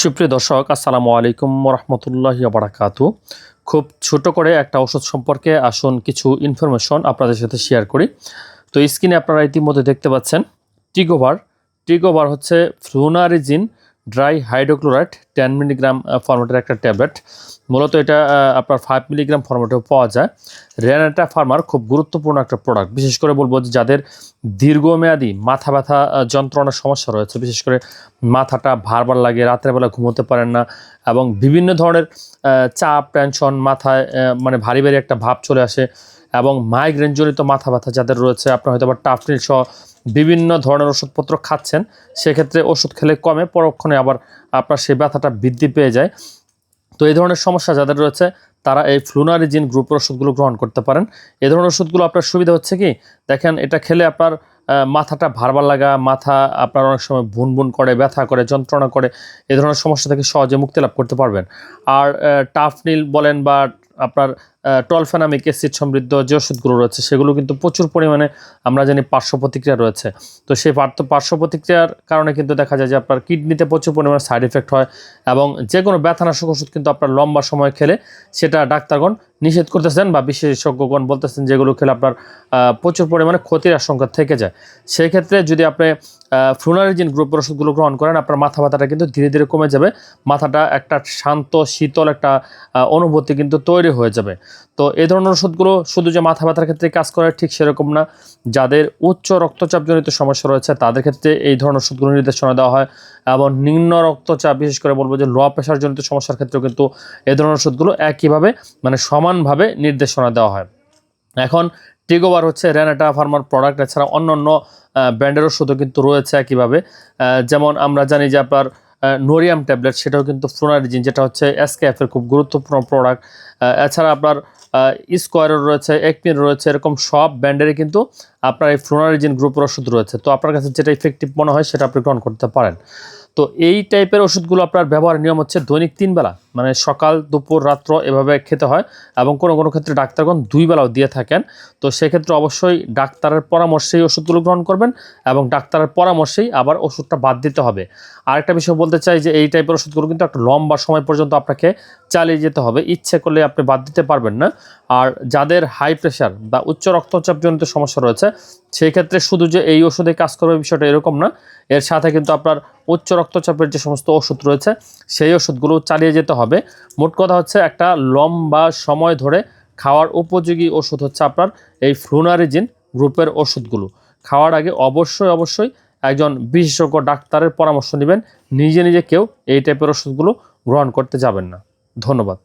সুপ্রিয় দর্শক, আসসালামু আলাইকুম রহমতুল্লাহ বারাকাতু খুব ছোট করে একটা ওষুধ সম্পর্কে আসুন, কিছু ইনফরমেশন আপনাদের সাথে শেয়ার করি। তো স্ক্রিনে আপনারা ইতিমধ্যে দেখতে পাচ্ছেন, টিগোভার। টিগোভার হচ্ছে flunarizine dihydrochloride ten milligram ফর্মেটের একটা ট্যাবলেট মূলত এটা আপনার ফাইভ মিলিগ্রাম ফর্মেটেও পাওয়া যায়। রেনাটা ফার্মার খুব গুরুত্বপূর্ণ একটা প্রোডাক্ট বিশেষ করে বলব যে যাদের দীর্ঘমেয়াদী মাথা ব্যথা যন্ত্রণার সমস্যা রয়েছে, বিশেষ করে মাথাটা ভারবার লাগে, রাতের বেলা ঘুমোতে পারেন না এবং বিভিন্ন ধরনের চাপ টেনশন মাথায় মানে ভারী ভারী একটা ভাব চলে আসে। এবং মাইগ্রেন জনিত মাথা ব্যথা যাদের রয়েছে, আপনার হয়তো বা টাফনিল সহ বিভিন্ন ধরনের ওষুধপত্র খাচ্ছেন, সেক্ষেত্রে ওষুধ খেলে কমে, পরক্ষণে আবার আপনার সেই ব্যথাটা বৃদ্ধি পেয়ে যায়। তো এই ধরনের সমস্যা যাদের রয়েছে, তারা এই ফ্লুনারিজিন গ্রুপের ওষুধগুলো গ্রহণ করতে পারেন। এ ধরনের ওষুধগুলো আপনার সুবিধা হচ্ছে কি? দেখেন, এটা খেলে আপনার মাথাটা ভারবার লাগা, মাথা আপনার অনেক সময় বুন বুন করে, ব্যথা করে, যন্ত্রণা করে, এ ধরনের সমস্যা থেকে সহজে মুক্তি লাভ করতে পারবেন। আর টাফনিল বলেন বা আপনার টলফেনামিক অ্যাসিড সমৃদ্ধ যে ওষুধগুলো রয়েছে, সেগুলো কিন্তু প্রচুর পরিমাণে আমরা জানি পার্শ্ব প্রতিক্রিয়া রয়েছে। তো সেই পার্শ্ব প্রতিক্রিয়ার কারণে কিন্তু দেখা যায় যে আপনার কিডনিতে প্রচুর পরিমাণে সাইড এফেক্ট হয় এবং যে কোনো ব্যথানাশক ওষুধ কিন্তু আপনার লম্বা সময় খেলে সেটা ডাক্তারগণ নিষেধ করতেছেন বা বিশেষজ্ঞগণ বলতেছেন যেগুলো খেলে আপনার প্রচুর পরিমাণে ক্ষতির আশঙ্কা থেকে যায়। সেই ক্ষেত্রে যদি আপনি ফ্লুনারিজিন গ্রুপের ওষুধগুলো গ্রহণ করেন, আপনার মাথা ব্যথাটা কিন্তু ধীরে ধীরে কমে যাবে, মাথাটা একটা শান্ত, শীতল একটা অনুভূতি কিন্তু তৈরি হয়ে যাবে। তো এই ধরনের ওষুধগুলো শুধু যে মাথা ব্যথার ক্ষেত্রে কাজ করে ঠিক সেরকম না। যাদের উচ্চ রক্তচাপজনিত সমস্যা রয়েছে, তাদের ক্ষেত্রে এই ধরনের ওষুধগুলো নির্দেশনা দেওয়া হয় এবং নিম্ন রক্তচাপ, বিশেষ করে বলব যে লো প্রেশারজনিত সমস্যার ক্ষেত্রেও কিন্তু এই ধরনের ওষুধগুলো একইভাবে মানে সমানভাবে নির্দেশনা দেওয়া হয়। এখন টিগোবার হচ্ছে রেনাটা ফার্মার প্রোডাক্ট, এছাড়া অন্য অন্য ব্র্যান্ডের ওষুধও কিন্তু রয়েছে একইভাবে। যেমন আমরা জানি যে আপনার নোরিয়াম ট্যাবলেট, সেটাও কিন্তু ফ্লোনারিজিন যেটা হচ্ছে এসকেএফ এর খুব গুরুত্বপূর্ণ প্রোডাক্ট এছাড়া আপনার স্কোয়ারের রয়েছে একপিন রয়েছে, এরকম সব ব্র্যান্ডেরই কিন্তু আপনার এই ফ্লোনারিজিন গ্রুপের ওষুধ রয়েছে। তো আপনার কাছে যেটা ইফেক্টিভ মনে হয়, সেটা আপনি গ্রহণ করতে পারেন। তো এই টাইপের ওষুধগুলো আপনার ব্যবহারের নিয়ম হচ্ছে দৈনিক তিন বেলা মানে সকাল, দুপুর, রাত্র এভাবে খেতে হয় এবং কোনো কোনো ক্ষেত্রে ডাক্তারগণ দুই বেলাও দিয়ে থাকেন। তো সেক্ষেত্রে অবশ্যই ডাক্তারের পরামর্শেই ওষুধগুলো গ্রহণ করবেন এবং ডাক্তারের পরামর্শেই আবার ওষুধটা বাদ দিতে হবে। আরেকটা বিষয় বলতে চাই যে এই টাইপের ওষুধগুলো কিন্তু একটা লম্বা সময় পর্যন্ত আপনাকে চালিয়ে যেতে হবে। ইচ্ছে করলে আপনি বাদ দিতে পারবেন না। আর যাদের হাই প্রেশার বা উচ্চ রক্তচাপজনিত সমস্যা রয়েছে সেই ক্ষেত্রে শুধু যে এই ওষুধে কাজ করবে বিষয়টা এরকম না। এর সাথে কিন্তু আপনার উচ্চ রক্তচাপের যে সমস্ত ওষুধ রয়েছে, সেই ওষুধগুলো চালিয়ে যেতে হবে। মোট কথা হচ্ছে একটা লম্বা সময় ধরে খাওয়ার উপযোগী ওষুধ হচ্ছে আপনার এই ফ্লুনারিজিন গ্রুপের ওষুধগুলো। খাওয়ার আগে অবশ্যই অবশ্যই একজন বিশেষজ্ঞ ডাক্তারের পরামর্শ নেবেন। নিজে নিজে কেউ এই টাইপের ওষুধগুলো গ্রহণ করতে যাবেন না। ধন্যবাদ।